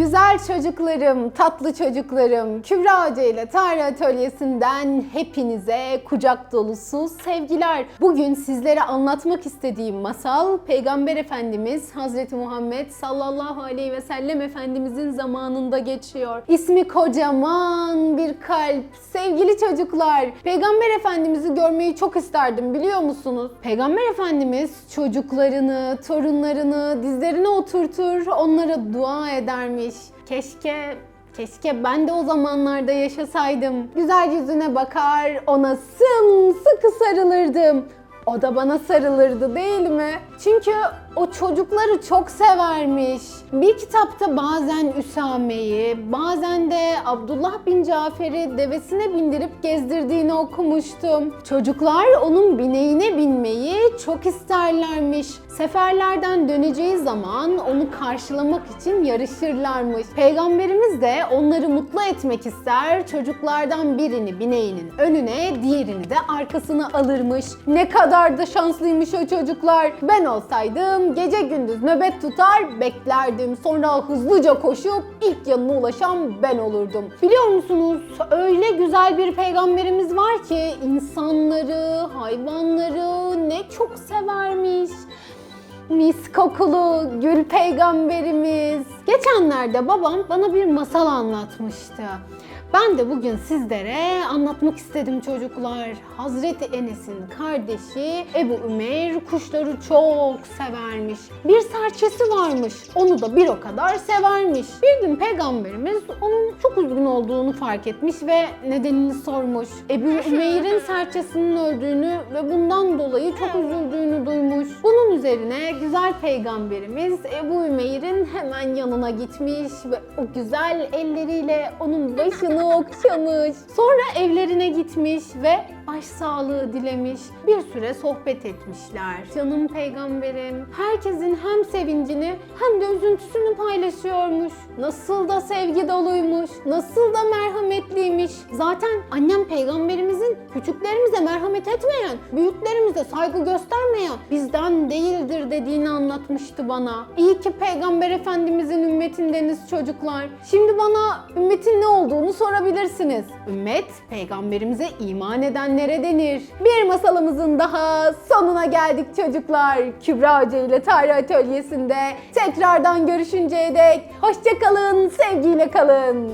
Güzel çocuklarım, tatlı çocuklarım, Kübra Hoca ile Tarih Atölyesi'nden hepinize kucak dolusu sevgiler. Bugün sizlere anlatmak istediğim masal Peygamber Efendimiz Hazreti Muhammed sallallahu aleyhi ve sellem Efendimizin zamanında geçiyor. İsmi kocaman bir kalp. Sevgili çocuklar, Peygamber Efendimiz'i görmeyi çok isterdim biliyor musunuz? Peygamber Efendimiz çocuklarını, torunlarını dizlerine oturtur, onlara dua edermiş. Keşke Keşke ben de o zamanlarda yaşasaydım. Güzel yüzüne bakar, ona sımsıkı sarılırdım. O da bana sarılırdı değil mi? Çünkü o çocukları çok severmiş. Bir kitapta bazen Üsame'yi, bazen de Abdullah bin Cafer'i devesine bindirip gezdirdiğini okumuştum. Çocuklar onun bineğine binmeyi çok isterlermiş. Seferlerden döneceği zaman onu karşılamak için yarışırlarmış. Peygamberimiz de onları mutlu etmek ister. Çocuklardan birini bineğinin önüne, diğerini de arkasına alırmış. Ne kadar da şanslıymış o çocuklar. Ben olsaydım gece gündüz nöbet tutar beklerdim. Sonra hızlıca koşup ilk yanına ulaşan ben olurdum. Biliyor musunuz? Öyle güzel bir peygamberimiz var ki insanları, hayvanları ne çok severmiş. Mis kokulu gül peygamberimiz. Geçenlerde babam bana bir masal anlatmıştı. Ben de bugün sizlere anlatmak istedim çocuklar. Hazreti Enes'in kardeşi Ebu Ümeyr kuşları çok severmiş. Bir serçesi varmış. Onu da bir o kadar severmiş. Bir gün peygamberimiz onun çok üzgün olduğunu fark etmiş ve nedenini sormuş. Ebu Ümeyr'in serçesinin öldüğünü ve bundan dolayı çok üzüldüğünü duymuş. Bunun üzerine güzel peygamberimiz Ebu Ümeyr'in hemen yanına gitmiş ve o güzel elleriyle onun başını okşamış. Sonra evlerine gitmiş ve başsağlığı dilemiş. Bir süre sohbet etmişler. Canım peygamberim herkesin hem sevincini hem de üzüntüsünü paylaşıyormuş. Nasıl da sevgi doluymuş. Nasıl da merhametliymiş. Zaten annem peygamberimizin küçüklerimize merhamet etmeyen, büyüklerimize saygı göstermeyen bizden değildir dediğini anlatmıştı bana. İyi ki peygamber efendimizin ümmetindeniz çocuklar. Şimdi bana ümmetin ne olduğunu sorabilirsiniz. Ümmet peygamberimize iman edenlere denir. Bir masalımızın daha sonuna geldik çocuklar. Kübra Hoca ile Tarih Atölyesi'nde tekrardan görüşünceye dek hoşçakalın, sevgiyle kalın.